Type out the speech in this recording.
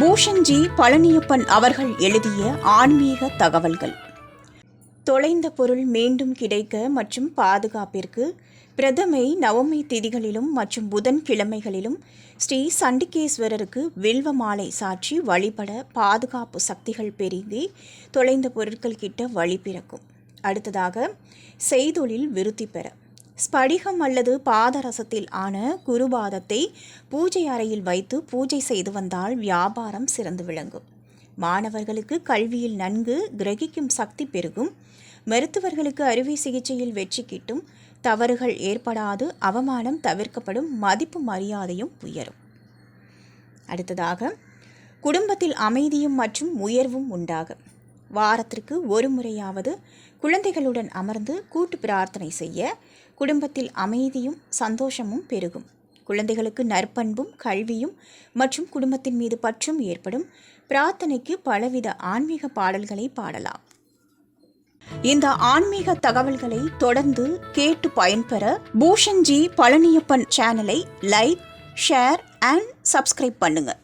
பூஷன்ஜி பழனியப்பன் அவர்கள் எழுதிய ஆன்மீக தகவல்கள். தொலைந்த பொருள் மீண்டும் கிடைக்க மற்றும் பாதுகாப்பிற்கு பிரதமை நவமி திதிகளிலும் மற்றும் புதன் கிழமைகளிலும் ஸ்ரீ சண்டிகேஸ்வரருக்கு வில்வ மாலை சாற்றி வழிபட பாதுகாப்பு சக்திகள் பெருகி தொலைந்த பொருட்கள் கிட்ட வழி பிறக்கும். அடுத்ததாக செய்தொழில் விருத்தி பெற. ஸ்படிகம் அல்லது பாதரசத்தில் ஆன குருபாதத்தை பூஜை அறையில் வைத்து பூஜை செய்து வந்தால் வியாபாரம் சிறந்து விளங்கும். மாணவர்களுக்கு கல்வியில் நன்கு கிரகிக்கும் சக்தி பெருகும். மருத்துவர்களுக்கு அறுவை சிகிச்சையில் வெற்றி கிட்டும். தவறுகள் ஏற்படாது அவமானம் தவிர்க்கப்படும் மதிப்பு மரியாதையும் உயரும். அடுத்ததாக குடும்பத்தில் அமைதியும் மற்றும் உயர்வும் உண்டாகும். வாரத்திற்கு ஒரு முறையாவது குழந்தைகளுடன் அமர்ந்து கூட்டு பிரார்த்தனை செய்ய குடும்பத்தில் அமைதியும் சந்தோஷமும் பெருகும். குழந்தைகளுக்கு நற்பண்பும் கல்வியும் மற்றும் குடும்பத்தின் மீது பற்றும் ஏற்படும் பிரார்த்தனைக்கு பலவித ஆன்மீக பாடல்களை பாடலாம். இந்த ஆன்மீக தகவல்களை தொடர்ந்து கேட்டு பயன்பெற பூஷன்ஜி பழனியப்பன் சேனலை லைக் ஷேர் அண்ட் சப்ஸ்கிரைப் பண்ணுங்கள்